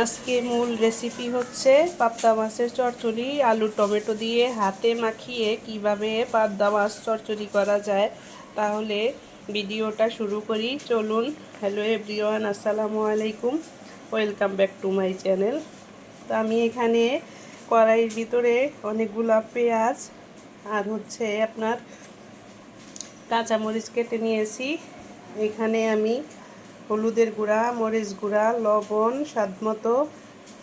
আজকে মূল রেসিপি হচ্ছে পাবদা মাছের চচ্চড়ি আলু টমেটো দিয়ে হাতে মাখিয়ে কীভাবে পাবদা মাছ চচ্চড়ি করা যায় তাহলে ভিডিওটা শুরু করি। চলুন হ্যালো এভরিওয়ান আসসালামু আলাইকুম welcome back to my channel তো আমি এখানে কড়াইয়ের ভিতরে অনেকগুলো পেঁয়াজ আর হচ্ছে আপনার কাঁচামরিচ কেটে নিয়েছি। এখানে আমি হলুদের গুঁড়া, মরিচ গুঁড়া, লবণ স্বাদমতো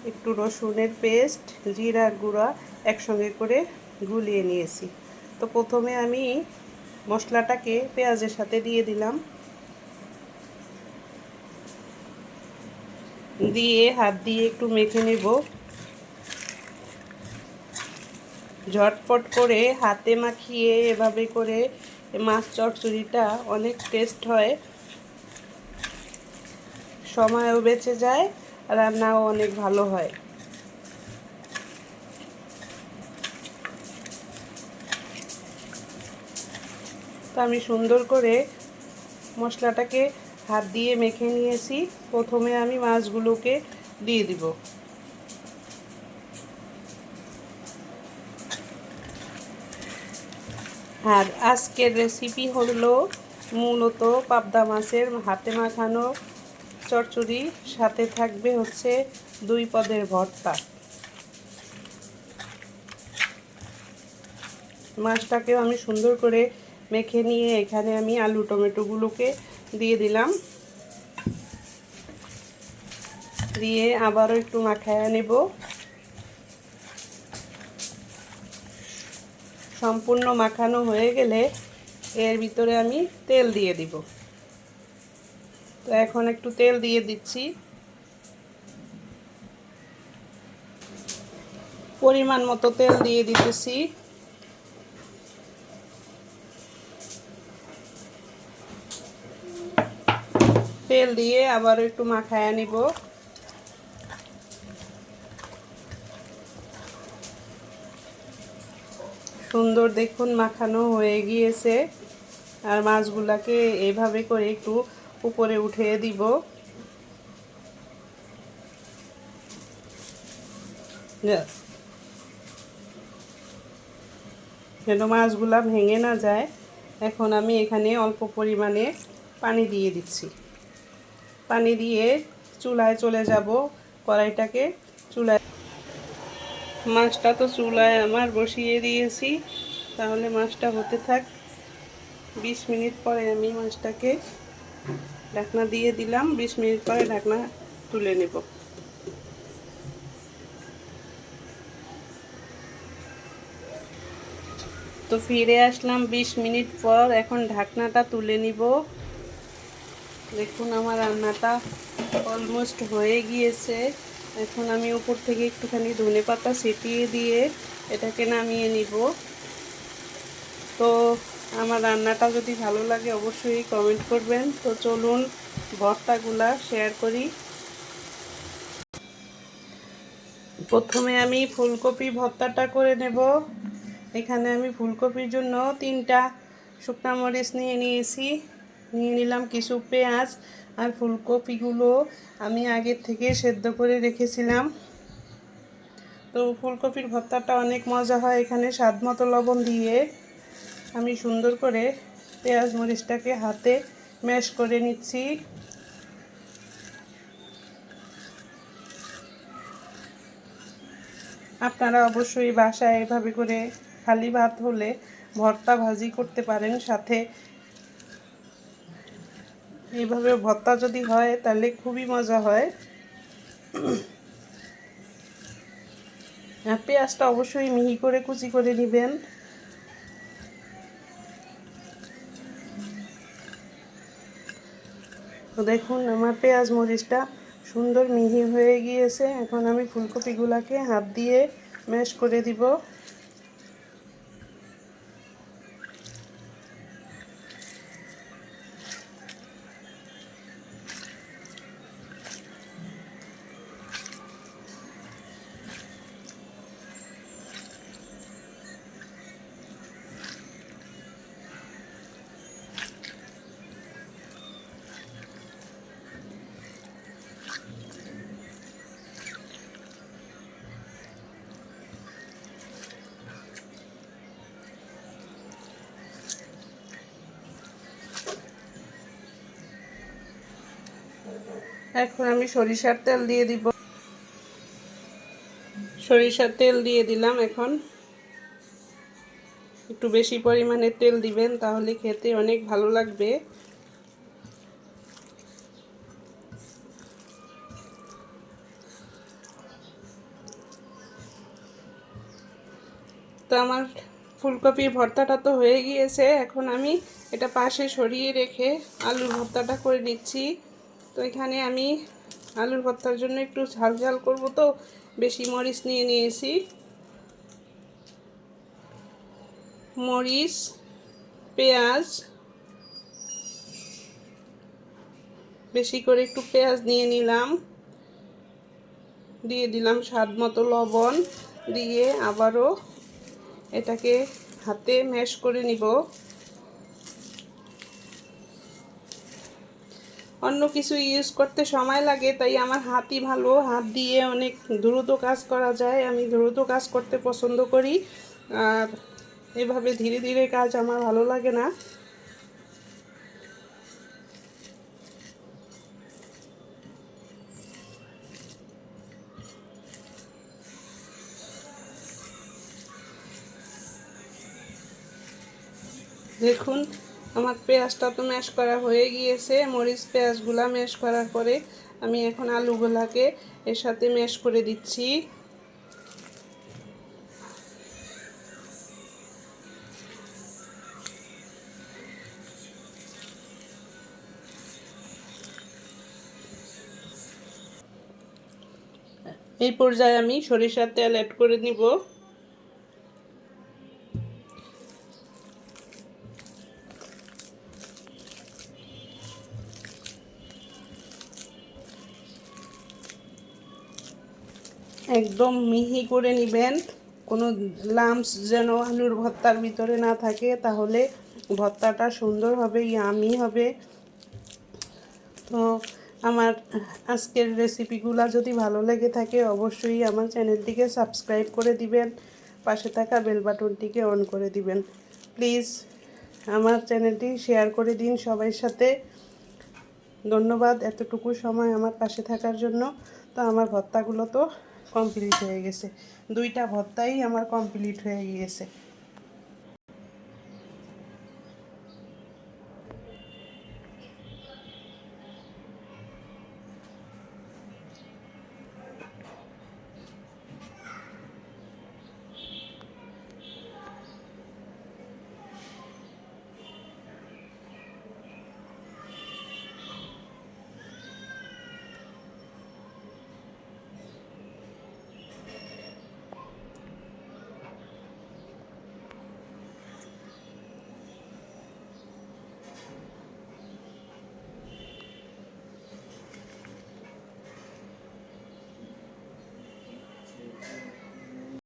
একটু রসুনের পেস্ট, জিরার গুঁড়া একসঙ্গে করে গুলিয়ে নিয়েছি। তো প্রথমে আমি মশলাটাকে পেঁয়াজের সাথে দিয়ে দিলাম। দিয়ে হাত দিয়ে একটু মেখে নেব। ঝটপট করে হাতে মাখিয়ে এভাবে করে মাছ চচ্চড়িটা অনেক টেস্ট হয়। সময়ও বেঁচে যায়, রান্নাও অনেক ভালো হয়। তো আমি সুন্দর করে মশলাটাকে হাত দিয়ে মেখে নিয়েছি। প্রথমে আমি মাছগুলোকে দিয়ে দিব। আর আজকের রেসিপি হলো মূলত পাবদা মাছের হাতে মাখানো চচ্চড়ি সাথে থাকবে হচ্ছে দুই পদের ভর্তা। মাছটাকেও আমি সুন্দর করে মেখে নিয়ে এখানে আমি আলু টমেটোগুলোকে দিয়ে দিলাম। দিয়ে আবারও একটু মাখায় নেব। সম্পূর্ণ মাখানো হয়ে গেলে এর ভিতরে আমি তেল দিয়ে দিব। তো এখন একটু তেল দিয়ে দিচ্ছি। পরিমাণ মতো তেল দিয়ে দিতেছি। তেল দিয়ে আবার একটু মাখায় নিব। সুন্দর দেখুন, মাখানো হয়ে গিয়েছে। আর মাছগুলাকে এভাবে করে একটু উপরে উঠিয়ে দিব। যেন মাছগুলা ভেঙে না যায়। এখন আমি এখানে অল্প পরিমাণে পানি দিয়ে দিচ্ছি। পানি দিয়ে চুলায় চলে যাব কড়াইটাকে। চুলায় মাছটা তো চুলায় আমার বসিয়ে দিয়েছি। তাহলে মাছটা হতে থাক। বিশ মিনিট পরে আমি মাছটাকে ঢাকনা দিয়ে দিলাম, বিশ মিনিট পরে ঢাকনা তুলে নেব। তো ফিরে আসলাম বিশ মিনিট পর, এখন ঢাকনাটা তুলে নিব। দেখুন আমার রান্নাটা অলমোস্ট হয়ে গিয়েছে। এখন আমি উপর থেকে একটুখানি ধনে পাতা ছিটিয়ে দিয়ে এটাকে নামিয়ে নিব। তো আমার রান্নাটা যদি ভালো লাগে অবশ্যই কমেন্ট করবেন। তো চলুন, ভর্তাগুলা শেয়ার করি। প্রথমে আমি ফুলকপি ভর্তাটা করে নেব। এখানে আমি ফুলকপির জন্য তিনটা শুকনা মরিচ নিয়ে নিয়েছি। নিয়ে নিলাম কিছু পেঁয়াজ আর ফুলকপিগুলো আমি আগের থেকে সেদ্ধ করে রেখেছিলাম। তো ফুলকপির ভর্তাটা অনেক মজা হয় এখানে স্বাদ মতো লবণ দিয়ে। আমি সুন্দর করে পেঁয়াজ মরিচটাকে হাতে ম্যাশ করে নিচ্ছি। আপনারা অবশ্যই বাসায় এভাবে করে খালি ভাত হলে ভর্তা ভাজি করতে পারেন সাথে। এইভাবে ভর্তা যদি হয় তাহলে খুবই মজা হয়। পেঁয়াজটা অবশ্যই মিহি করে কুচি করে নেবেন। তো দেখুন, আমার পেঁয়াজ মরিচটা সুন্দর মিহি হয়ে গিয়েছে। এখন আমি ফুলকপিগুলাকে হাত দিয়ে ম্যাশ করে দিব। এখন আমি সরিষার তেল দিয়ে দিব। সরিষার তেল দিয়ে দিলাম এখন। একটু বেশি পরিমাণে তেল দিবেন, তাহলে খেতে অনেক ভালো লাগবে। তো আমার ফুলকপির ভর্তাটা তো হয়ে গিয়েছে, এখন আমি এটা পাশে সরিয়ে রেখে আলুর ভর্তাটা করে নিচ্ছি। তো এখানে আমি আলুর ভর্তার জন্য একটু ঝাল ঝাল করব তো। বেশি মরিচ নিয়ে নিয়েছি। মরিচ, পেঁয়াজ, বেশি করে একটু পেঁয়াজ নিয়ে নিলাম। দিয়ে দিলাম স্বাদ মতো লবণ। দিয়ে আবারও এটাকে হাতে ম্যাশ করে নিব। অন্য কিছু ইউজ করতে সময় লাগে, তাই আমার হাতই ভালো। হাত দিয়ে অনেক দ্রুত কাজ করা যায়। আমি দ্রুত কাজ করতে পছন্দ করি। আর এভাবে ধীরে ধীরে কাজ আমার ভালো লাগে না। দেখুন আমার পেঁয়াজটা তো ম্যাশ করা হয়ে গিয়েছে, মরিচ পেঁয়াজগুলা ম্যাশ করার পরে আমি এখন আলুগুলাকে এর সাথে ম্যাশ করে দিচ্ছি। এই পর্যায়ে আমি সরিষার তেল অ্যাড করে নিব। একদম মিহি করে নেবেন। কোনো লামস যেন আলুর ভর্তার ভিতরে না থাকে, তাহলে ভর্তাটা সুন্দর হবে, ইয়ামি হবে। তো আমার আজকের রেসিপিগুলো যদি ভালো লেগে থাকে, অবশ্যই আমার চ্যানেলটিকে সাবস্ক্রাইব করে দিবেন, পাশে থাকা বেল বাটনটিকে অন করে দিবেন। প্লিজ আমার চ্যানেলটি শেয়ার করে দিন সবার সাথে। ধন্যবাদ এতটুকু সময় আমার পাশে থাকার জন্য। তো আমার ভর্তাগুলো তো কমপ্লিট হয়ে গেছে। দুইটা ভর্তাই আমার কমপ্লিট হয়ে গিয়েছে